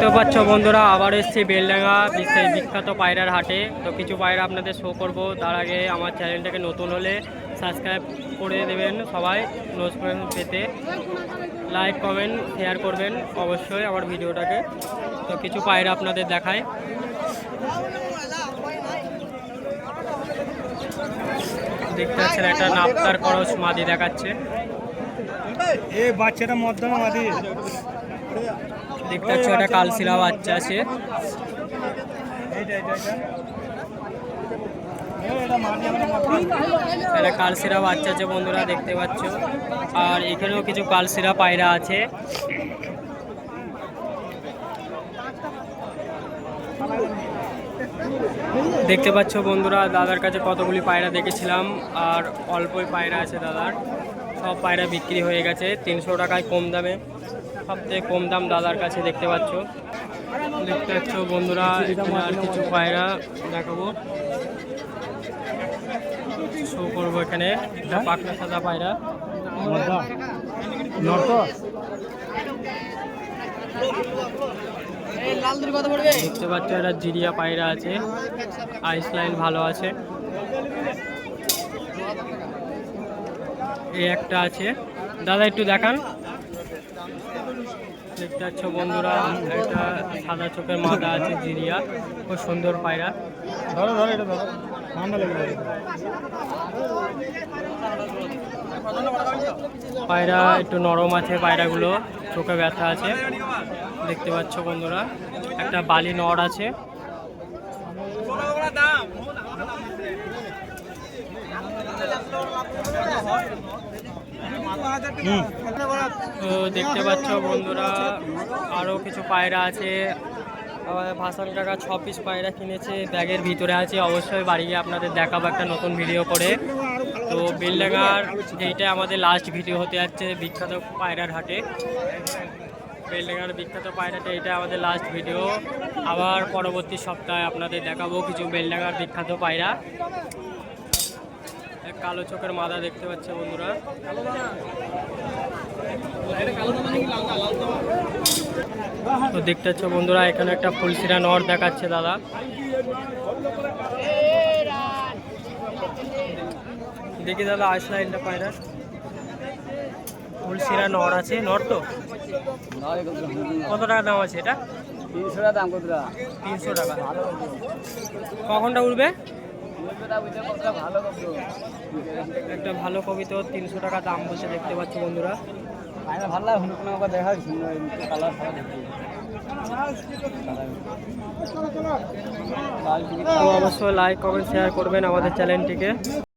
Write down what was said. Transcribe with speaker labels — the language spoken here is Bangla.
Speaker 1: দেখতে পাচ্ছ বন্ধুরা, আবার এসছি বেলডাঙ্গা বিশ্বের বিখ্যাত পায়রার হাটে। তো কিছু পায়রা আপনাদের শো করব। তার আগে আমার চ্যানেলটাকে নতুন হলে সাবস্ক্রাইব করে দেবেন সবাই নোটিফিকেশন পেতে। লাইক কমেন্ট শেয়ার করবেন অবশ্যই আমার ভিডিওটাকে। তো কিছু পায়রা আপনাদের দেখায়। দেখতে পাচ্ছেন একটা নাপ্তার খরচ মাদি দেখাচ্ছে।
Speaker 2: এ বাচ্চাটা মধ্যমা মাদি।
Speaker 1: দেখতে পাচ্ছ একটা কালশিরা বাচ্চা আছে।
Speaker 2: এটা
Speaker 1: কালশিরা বাচ্চা আছে বন্ধুরা, দেখতে পাচ্ছ। আর এখানেও কিছু কালশিরা পায়রা আছে। দেখতে পাচ্ছ বন্ধুরা, দাদার কাছে কতগুলি পায়রা দেখেছিলাম, আর অল্পই পায়রা আছে দাদার। সব পায়রা বিক্রি হয়ে গেছে, তিনশো টাকায় কম দামে। সবথেকে কম দাম দাদার কাছে দেখতে পাচ্ছ। দেখতে পাচ্ছ বন্ধুরা আর কিছু পায়রা দেখাবো। শো করব এখানে পাকনা সাদা পায়রা। দেখতে পাচ্ছ একটা জিরিয়া পায়রা আছে। আইস লাইন ভালো আছে। এই একটা আছে। দাদা, একটু দেখান। দেখতে পাচ্ছ বন্ধুরা একটা সাদা চোখের মাদা আছে জিরিয়া। খুব সুন্দর পায়রা।
Speaker 2: ধরো ধরো এটা ধরো। ঠান্ডা লেগে যাবে
Speaker 1: পায়রা একটু নরম আছে পায়রাগুলো চোখে ব্যথা আছে। দেখতে পাচ্ছ বন্ধুরা একটা বালি নড় আছে।
Speaker 2: হুম
Speaker 1: তো দেখতে পাচ্ছ বন্ধুরা আরও কিছু পায়রা আছে। ভাসান কাকা ছ পিস পায়রা কিনেছে ব্যাগের ভিতরে আছে। অবশ্যই বাড়ি গিয়ে আপনাদের দেখাবো একটা নতুন ভিডিও করে। তো বেলডাঙ্গার এইটা আমাদের লাস্ট ভিডিও হতে যাচ্ছে বিখ্যাত পায়রার হাটে। বেলডাঙ্গার বিখ্যাত পায়রাটা এটা আমাদের লাস্ট ভিডিও আবার পরবর্তী সপ্তাহে আপনাদের দেখাবো কিছু বেলডাঙ্গার বিখ্যাত পায়রা। কালো চোখের মাদা দেখতে পাচ্ছে বন্ধুরা। তো দেখতে পাচ্ছ বন্ধুরা এখানে একটা ফুলসিরা নর দেখাচ্ছে দাদা। দেখি দাদা আইস লাইনটা পায়রা। ফুলসিরা নর আছে নর তো? কত টাকা দাম আছে এটা?
Speaker 3: তিনশো টাকা দাম কত টাকা
Speaker 1: তিনশো টাকা। কখনটা উঠবে একটা ভালো কবিতা তিনশো টাকা দাম বসে দেখতে পাচ্ছি বন্ধুরা।
Speaker 3: ভালো লাগে কোনো দেখা কালার
Speaker 1: দেখতে অবশ্যই লাইক কমেন্ট শেয়ার করবেন আমাদের চ্যানেলটিকে